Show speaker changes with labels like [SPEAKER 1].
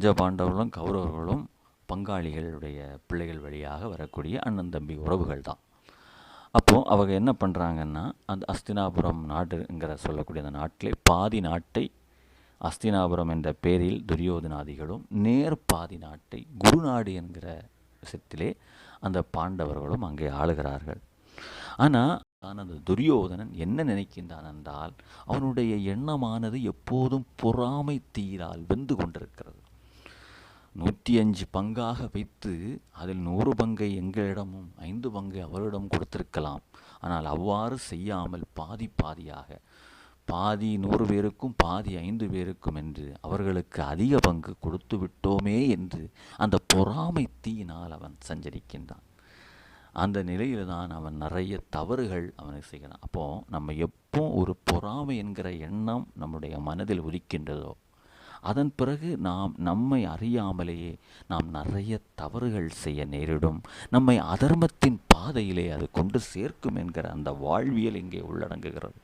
[SPEAKER 1] பஞ்ச பாண்டவர்களும் கௌரவர்களும் பங்காளிகளுடைய பிள்ளைகள் வழியாக வரக்கூடிய அண்ணன் தம்பி உறவுகள் தான். அப்போது அவங்க என்ன பண்ணுறாங்கன்னா அந்த அஸ்தினாபுரம் நாடுங்கிற சொல்லக்கூடிய அந்த நாட்டிலே பாதி நாட்டை அஸ்தினாபுரம் என்ற பேரில் துரியோதனாதிகளும் நேர் பாதி நாட்டை குருநாடு என்கிற விஷயத்திலே அந்த பாண்டவர்களும் அங்கே ஆளுகிறார்கள். ஆனால் அந்த துரியோதனன் என்ன நினைக்கின்றான் என்றால் அவனுடைய எண்ணமானது எப்போதும் பொறாமை தீரால் வெந்து கொண்டிருக்கிறது. நூற்றி அஞ்சு பங்காக வைத்து அதில் நூறு பங்கை எங்களிடமும் ஐந்து பங்கை அவரிடம் கொடுத்திருக்கலாம். ஆனால் அவ்வாறு செய்யாமல் பாதி பாதியாக பாதி நூறு பேருக்கும் பாதி ஐந்து பேருக்கும் என்று அவர்களுக்கு அதிக பங்கு கொடுத்து விட்டோமே என்று அந்த பொறாமை தீயினால் அவன் சஞ்சரிக்கின்றான். அந்த நிலையில் தான் அவன் நிறைய தவறுகள் அவனுக்கு செய்கிறான். அப்போது நம்ம எப்போ ஒரு பொறாமை என்கிற எண்ணம் நம்முடைய மனதில் உதிக்கின்றதோ அதன் பிறகு நாம் நம்மை அறியாமலேயே நாம் நிறைய தவறுகள் செய்ய நேரிடும். நம்மை அதர்மத்தின் பாதையிலே அது கொண்டு சேர்க்கும் என்கிற அந்த வாழ்வியல் இங்கே உள்ளடங்குகிறது.